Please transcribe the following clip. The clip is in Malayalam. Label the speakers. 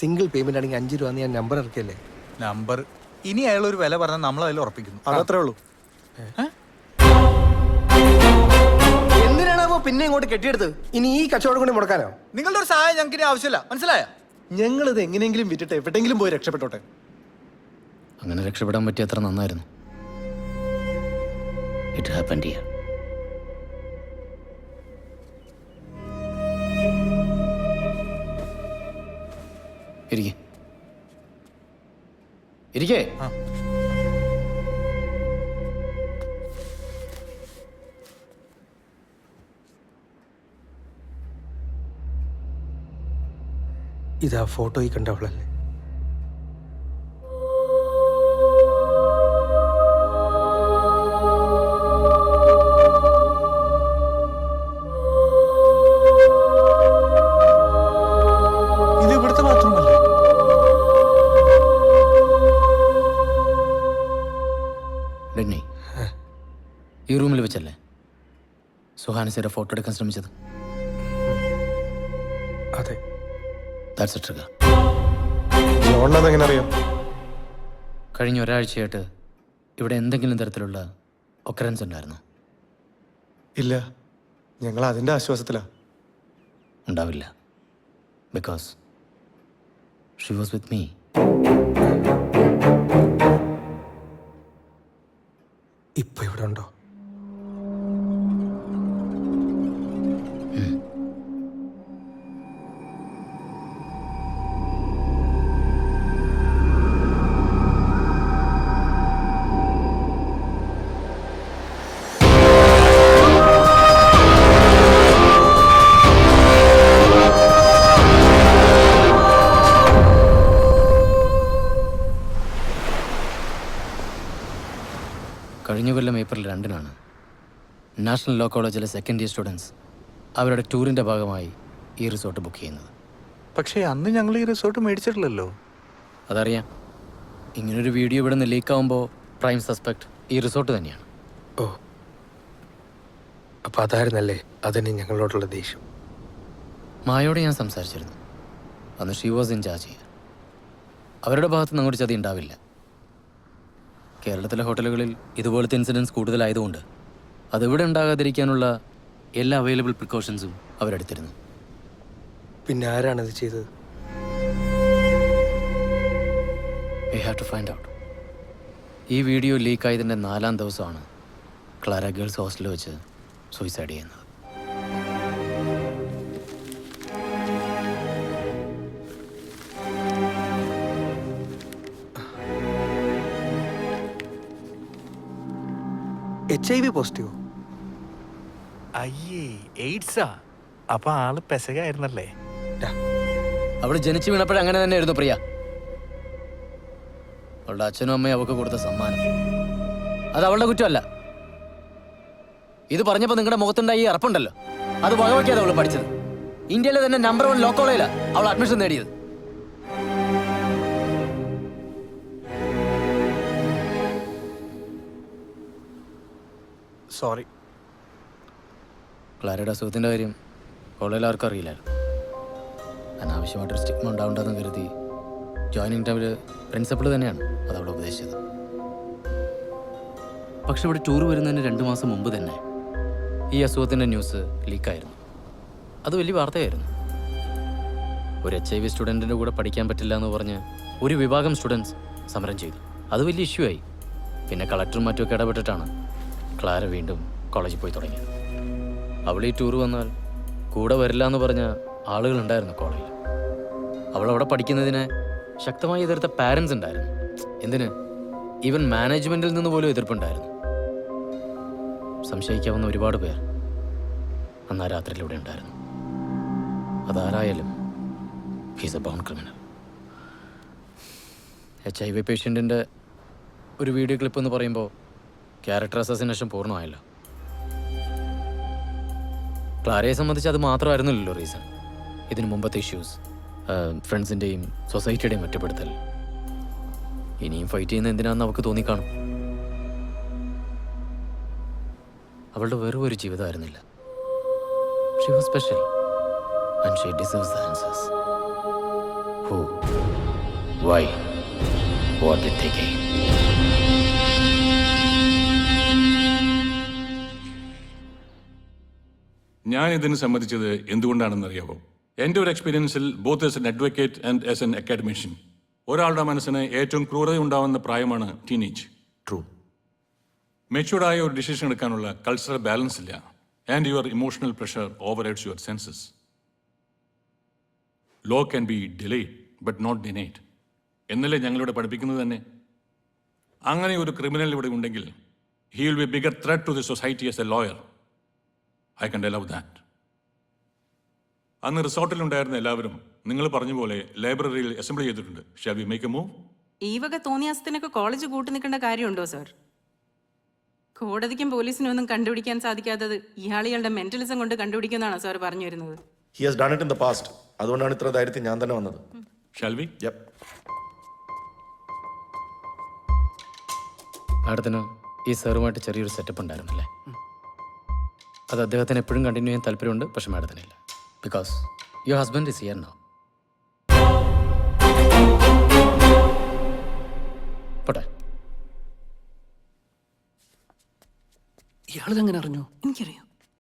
Speaker 1: സിംഗിൾ പേയ്മെന്റ് ആണെങ്കിൽ അഞ്ച് രൂപ ഞാൻ നമ്പർ ഇറക്കിയല്ലേ?
Speaker 2: നമ്പർ. ഇനി അയാൾ ഒരു വില പറഞ്ഞാൽ നമ്മൾ അതിൽ ഉറപ്പിക്കുന്നു
Speaker 3: അതത്രേ ഉള്ളൂ.
Speaker 1: എന്തിനാണോ പിന്നെ ഇങ്ങോട്ട് കെട്ടിയെടുത്ത് ഇനി ഈ കച്ചവടം കൂടി മുടക്കാനോ?
Speaker 2: നിങ്ങളുടെ ഒരു സഹായം ഞങ്ങൾക്ക് ഇനി ആവശ്യമില്ല. മനസ്സിലായ?
Speaker 3: ഞങ്ങൾ ഇത് എങ്ങനെയെങ്കിലും വിറ്റിട്ട് എവിടെയെങ്കിലും പോയി രക്ഷപ്പെട്ടോട്ടെ?
Speaker 4: അങ്ങനെ രക്ഷപ്പെടാൻ പറ്റിയ അത്ര നന്നായിരുന്നു. ഇറ്റ് ഹാപ്പൻ ഡിയർ ഇരിക്കെ. ഇരിക്കേ.
Speaker 1: ഇതാ ഫോട്ടോയിൽ കണ്ടവളല്ലേ?
Speaker 2: ഇത്
Speaker 4: സുഹാനസിയുടെ ഫോട്ടോ എടുക്കാൻ ശ്രമിച്ചത്.
Speaker 1: അതെ.
Speaker 4: ദാറ്റ്സ് എ ട്രിഗർ
Speaker 3: ലോണിനെന്ന് എങ്ങനെ അറിയാം?
Speaker 4: കഴിഞ്ഞ ഒരാഴ്ചയായിട്ട് ഇവിടെ എന്തെങ്കിലും തരത്തിലുള്ള ഒക്കറൻസ് ഉണ്ടായിരുന്നു?
Speaker 3: ഇല്ല. ഞങ്ങൾ അതിന്റെ ആശ്വാസത്തിലാ.
Speaker 4: ഉണ്ടാവില്ല. Because she was with me
Speaker 1: ഇപ്പൊ ഇവിടെ ഉണ്ടോ?
Speaker 4: കൊല്ലം ഏപ്രിൽ രണ്ടിനാണ്. നാഷണൽ ലോ കോളേജിലെ സെക്കൻഡ് ഇയർ സ്റ്റുഡൻസ് അവരുടെ ടൂറിന്റെ ഭാഗമായി ഈ റിസോർട്ട് ബുക്ക് ചെയ്യുന്നത്.
Speaker 2: പക്ഷേ അന്ന് ഞങ്ങൾ ഈ റിസോർട്ട് മേടിച്ചിട്ടില്ലല്ലോ.
Speaker 4: അതറിയാം. ഇങ്ങനൊരു വീഡിയോ ഇവിടെ നിന്ന് ലീക്കാവുമ്പോൾ പ്രൈം സസ്പെക്ട് ഈ റിസോർട്ട് തന്നെയാണ്.
Speaker 1: ഓ. അപ്പോൾ അതായിരുന്നല്ലേ? അതന്നെ ഞങ്ങളോടുള്ള ദേഷ്യം.
Speaker 4: മായോട് ഞാൻ സംസാരിച്ചിരുന്നു. അന്ന് ഷീ വാസ് ഇൻ ചാർജ് അവരുടെ ഭാഗത്ത് നിന്ന് അങ്ങോട്ട് ചതി ഉണ്ടാവില്ല. കേരളത്തിലെ ഹോട്ടലുകളിൽ ഇതുപോലത്തെ ഇൻസിഡൻസ് കൂടുതലായതുകൊണ്ട് അതിവിടെ ഉണ്ടാകാതിരിക്കാനുള്ള എല്ലാ അവൈലബിൾ പ്രിക്കോഷൻസും അവരെടുത്തിരുന്നു.
Speaker 1: പിന്നെ ആരാണത് ചെയ്തത്?
Speaker 4: We have to find out ഈ വീഡിയോ ലീക്കായതിന്റെ നാലാം ദിവസമാണ് ക്ലാര ഗേൾസ് ഹോസ്റ്റലിൽ വെച്ച് സൂയിസൈഡ് ചെയ്യുന്നത്.
Speaker 1: എച്ച് ഐ വി പോസിറ്റീവോ
Speaker 2: അയ്യേ എയ്ഡ്സാ അപ്പൊ ആൾ പെസകായിരുന്നല്ലേ
Speaker 4: അവൾ ജനിച്ചു വീണപ്പോഴും അങ്ങനെ തന്നെ തന്നെയായിരുന്നു പ്രിയ. അവളുടെ അച്ഛനും അമ്മയും അവൾക്ക് കൊടുത്ത സമ്മാനം. അത് അവളുടെ കുറ്റമല്ല. ഇത് പറഞ്ഞപ്പോൾ നിങ്ങളുടെ മുഖത്തുണ്ടായി ഈ അറപ്പുണ്ടല്ലോ? അത് വകവയ്ക്കാതെ അവൾ പഠിച്ചത്. ഇന്ത്യയിലെ തന്നെ നമ്പർ വൺ ലോ കോളേജിലാണ് അവൾ അഡ്മിഷൻ നേടിയത്.
Speaker 2: സോറി.
Speaker 4: ക്ലാരയുടെ അസുഖത്തിന്റെ കാര്യം കോളേജിൽ ആർക്കും അറിയില്ലായിരുന്നു. അനാവശ്യമായിട്ടൊരു സ്റ്റിഗ്മ ഉണ്ടാവണ്ടെന്ന് കരുതി ജോയിനിങ് ടൈമിൽ പ്രിൻസിപ്പൾ തന്നെയാണ് അതവിടെ ഉപദേശിച്ചത്. പക്ഷെ ഇവിടെ ടൂർ വരുന്നതിന് രണ്ട് മാസം മുമ്പ് തന്നെ ഈ അസുഖത്തിന്റെ ന്യൂസ് ലീക്കായിരുന്നു. അത് വലിയ വാർത്തയായിരുന്നു. ഒരു എച്ച് ഐ വി സ്റ്റുഡന്റിന്റെ കൂടെ പഠിക്കാൻ പറ്റില്ല എന്ന് പറഞ്ഞ് ഒരു വിഭാഗം സ്റ്റുഡൻസ് സമരം ചെയ്തു. അത് വലിയ ഇഷ്യൂ ആയി. പിന്നെ കളക്ടറും മറ്റുമൊക്കെ ഇടപെട്ടിട്ടാണ് ക്ലാര വീണ്ടും കോളേജിൽ പോയി തുടങ്ങി. അവൾ ഈ ടൂർ വന്നാൽ കൂടെ വരില്ല എന്ന് പറഞ്ഞ ആളുകളുണ്ടായിരുന്നു കോളേജിൽ. അവൾ അവിടെ പഠിക്കുന്നതിനെ ശക്തമായി എതിർത്ത പാരൻസ് ഉണ്ടായിരുന്നു. എന്തിന്? ഈവൻ മാനേജ്മെന്റിൽ നിന്ന് പോലും എതിർപ്പുണ്ടായിരുന്നു. സംശയിക്കാവുന്ന ഒരുപാട് പേർ അന്ന് ആ രാത്രിയിൽ ഇവിടെ ഉണ്ടായിരുന്നു. അതാരായാലും he's a born criminal H I V പേഷ്യന്റിന്റെ ഒരു വീഡിയോ ക്ലിപ്പ് എന്ന് പറയുമ്പോൾ ക്യാരക്ടർ അസസിനേഷൻ പൂർണമായല്ലോ. ക്ലാരയെ സംബന്ധിച്ച് അത് മാത്രമായിരുന്നില്ലല്ലോ റീസൺ ഇതിനു മുമ്പത്തെ ഇഷ്യൂസ് ഫ്രണ്ട്സിന്റെയും സൊസൈറ്റിയുടെയും ഒറ്റപ്പെടുത്തൽ. ഇനിയും ഫൈറ്റ് ചെയ്യുന്ന എന്തിനാണെന്ന് അവൾക്ക് തോന്നിക്കാണും. അവളുടെ വെറും ഒരു ജീവിതമായിരുന്നില്ല she was special and she deserves
Speaker 5: ഞാൻ ഇതിന് സമ്മതിച്ചത് എന്തുകൊണ്ടാണെന്ന് അറിയാവോ എന്റെ ഒരു എക്സ്പീരിയൻസിൽ both as an advocate and as an academician ഒരാളുടെ മനസ്സിന് ഏറ്റവും ക്രൂരത ഉണ്ടാവുന്ന പ്രായമാണ് ടീനേജ്
Speaker 6: ട്രൂ
Speaker 5: മെച്യൂർഡായ ഒരു ഡിസിഷൻ എടുക്കാനുള്ള കൾച്ചറൽ ബാലൻസ് ഇല്ല. And your emotional pressure override your senses law can be delayed but not denied എന്നല്ലേ ഞങ്ങളിവിടെ പഠിപ്പിക്കുന്നത് തന്നെ? അങ്ങനെ ഒരു ക്രിമിനൽ ഇവിടെ ഉണ്ടെങ്കിൽ he will be bigger threat to the society as a lawyer I can't love that അന്ന് റിസോർട്ടിൽ ഉണ്ടായിരുന്ന എല്ലാവരും നിങ്ങൾ പറഞ്ഞ പോലെ ലൈബ്രറിയിൽ അസംബ്ലി ചെയ്തിട്ടുണ്ട്. Shall we make a move
Speaker 7: ഈ വക തോന്നിയാസത്തിനൊക്കെ കോളേജ് കൂട്ടി നിൽക്കേണ്ട കാര്യമുണ്ടോ സർ കോടതിക്കും പോലീസിനും ഒന്നും കണ്ടുപിടിക്കാൻ സാധിക്കാത്തത് ഇയാളികളുടെ മെന്റലിസം കൊണ്ട് കണ്ടുപിടിക്കുന്നതാണോ സാർ പറഞ്ഞു വരുന്നത്?
Speaker 6: He has done it in the past അതുകൊണ്ടാണ് ഇത്ര ധൈര്യത്തിൽ ഞാൻ തന്നെ വന്നത്.
Speaker 5: ഷാൽ വി
Speaker 6: യപ്പ്
Speaker 4: മാഡത്തിന് ഈ സാറുമായിട്ട് ചെറിയൊരു സെറ്റപ്പ് ഉണ്ടായിരുന്നല്ലേ? അത് അദ്ദേഹത്തിന് എപ്പോഴും കണ്ടിന്യൂ ചെയ്യാൻ താല്പര്യമുണ്ട് പക്ഷെ മാഡത്തിനില്ല. Because your husband is here no പോട്ടെ.
Speaker 8: ഇയാളിതെങ്ങനെ അറിഞ്ഞു?
Speaker 7: എനിക്കറിയാം.